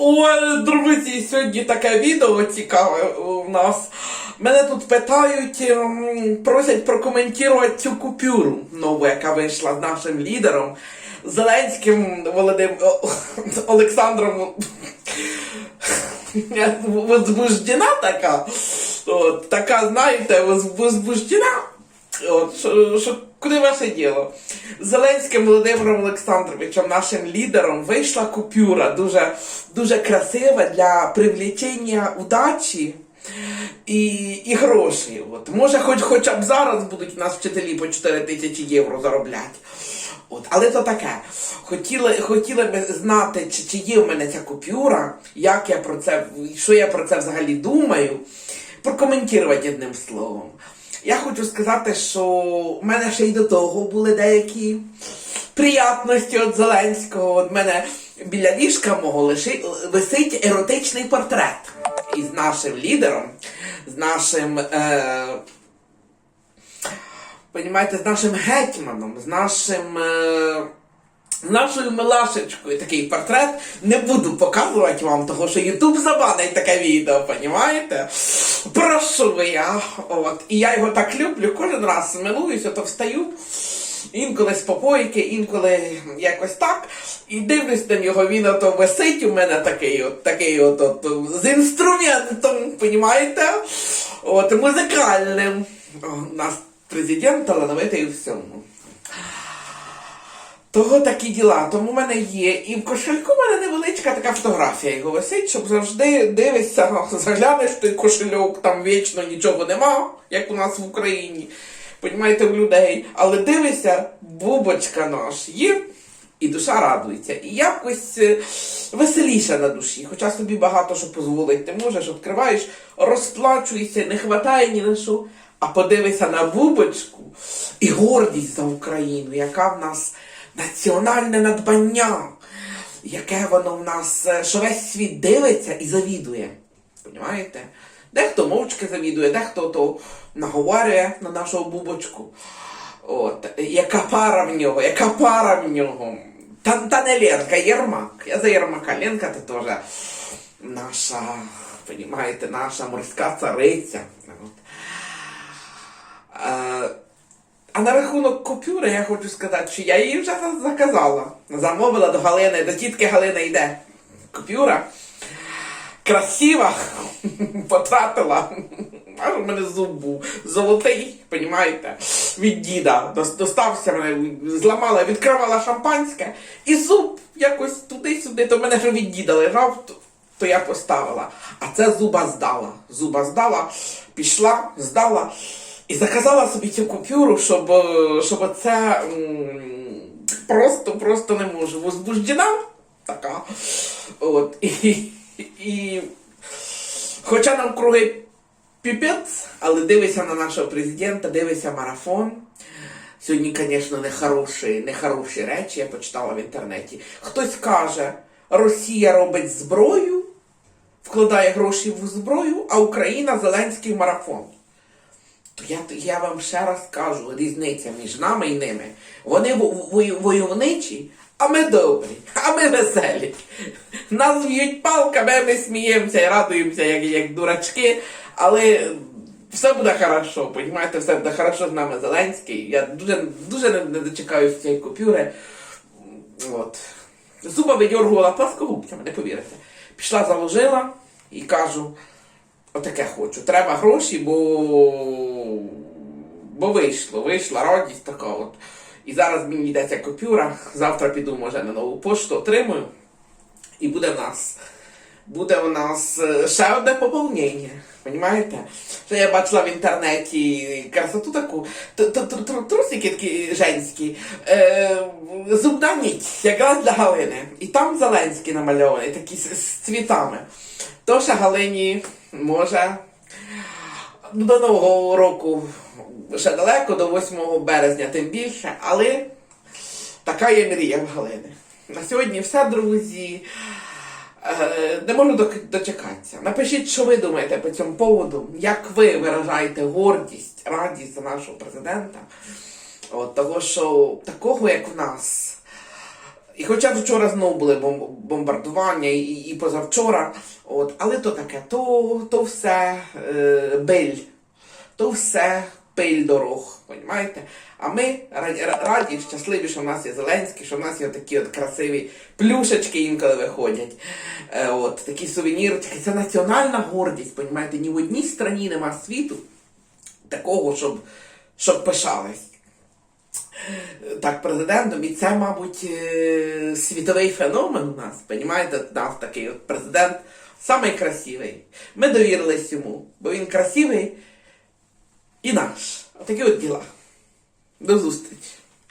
Ой, друзі, сьогодні таке відео цікаве у нас. Мене тут питають, ем, просять прокоментувати цю купюру нову, яка вийшла з нашим лідером Зеленським Володим О- Олександром. Возбуждена така. От, така, знаєте, возбуждена. От, що, куди ваше діло? Зеленським Володимиром Олександровичем, нашим лідером, вийшла купюра дуже, дуже красива для привлечення удачі і, і грошей. От. Може, хоч, хоча б зараз будуть у нас вчителі по 4 тисячі євро заробляти. От, але то таке. Хотіли, хотіли би знати, чи, чи є в мене ця купюра, як я про це, що я про це взагалі думаю. Прокоментувати одним словом. Я хочу сказати, що в мене ще й до того були деякі приятності від Зеленського. От мене біля ліжка мого лиши, висить еротичний портрет із нашим лідером, з нашим. Е, Понімаєте, з нашим гетьманом, з нашим. Е, нашою милашечкою такий портрет не буду показувати вам, того що Ютуб забанить таке відео, понімаєте? Прошу ви я. От. І я його так люблю, кожен раз милуюся, то встаю. Інколи з попойки, інколи якось так. І дивлюсь на нього, він ото висить у мене такий от, такий от, от з інструментом, понімаєте? От, музикальним. О, у нас президент талановитий у всьому. Того такі діла. Тому в мене є. І в кошельку в мене невеличка така фотографія його висить, щоб завжди дивишся, заглянеш той кошельок, там вічно нічого нема, як у нас в Україні. Понімаєте, у людей. Але дивишся, бубочка наш є. І душа радується. І якось е, веселіше на душі. Хоча собі багато що дозволити не можеш, відкриваєш, розплачуєшся, не хватає ні на що. А подивися на бубочку і гордість за Україну, яка в нас національне надбання, яке воно в нас, е, що весь світ дивиться і завідує. Понімаєте? Дехто мовчки завідує, дехто то наговорює на нашу бубочку. От, яка пара в нього, яка пара в нього. Та, та не Ленка, Єрмак. Я за Єрмака. Ленка це теж наша, понімаєте, наша морська цариця. От. А на рахунок купюри я хочу сказати, що я її вже заказала. Замовила до Галини, до тітки Галини йде купюра. Красива, потратила. Аж у мене зуб був золотий, понімаєте, від діда. Достався мене, зламала, відкривала шампанське, і зуб якось туди-сюди, то в мене вже від діда лежав, то, то я поставила. А це зуба здала. Зуба здала, пішла, здала і заказала собі цю купюру, щоб, е, щоб це просто, просто не можу. Возбуждена така. От. І, і хоча нам круги піпець, але дивися на нашого президента, дивися марафон. Сьогодні, звісно, нехороші, нехороші речі, я почитала в інтернеті. Хтось каже, Росія робить зброю, вкладає гроші в зброю, а Україна Зеленський марафон. То я, я вам ще раз кажу, різниця між нами і ними. Вони войовничі, а ми добрі, а ми веселі. Нас б'ють палками, ми сміємося і радуємося, як, як дурачки, але все буде хорошо, понімаєте, все буде хорошо з нами Зеленський. Я дуже, дуже не, дочекаюся цієї купюри. От. Зуба видьоргувала пласкогубцями, не повірите. Пішла, заложила і кажу, отаке хочу. Треба гроші, бо, бо вийшло, вийшла радість така от. І зараз мені йдеться купюра. Завтра піду, може, на нову пошту отримую. І буде в нас. Буде у нас е, ще одне поповнення. Понімаєте? Що я бачила в інтернеті красоту таку, трусики такі женські, е, зубна ніч, якраз для Галини. І там Зеленський намальований, такі з, з цвітами. То ще Галині може до Нового року ще далеко, до 8 березня тим більше, але така є мрія в Галини. На сьогодні все, друзі. Е, Не можу дочекатися. Напишіть, що ви думаєте по цьому поводу, як ви виражаєте гордість, радість за нашого президента. От, того, що такого, як в нас, І хоча вчора знову були бом- бомбардування і, і позавчора, от, але то таке, то, то все е, биль, то все пиль дорог, понімаєте? А ми раді, раді, щасливі, що в нас є Зеленський, що в нас є такі от красиві плюшечки інколи виходять. Е, от, такі сувенірчики. Це національна гордість, понімаєте? Ні в одній страні нема світу такого, щоб, щоб пишались так президентом, і це, мабуть, е, світовий феномен у нас. Понімаєте, нас такий от президент самий красивий. Ми довірились йому, бо він красивий і наш. Отакі от діла. До зустрічі.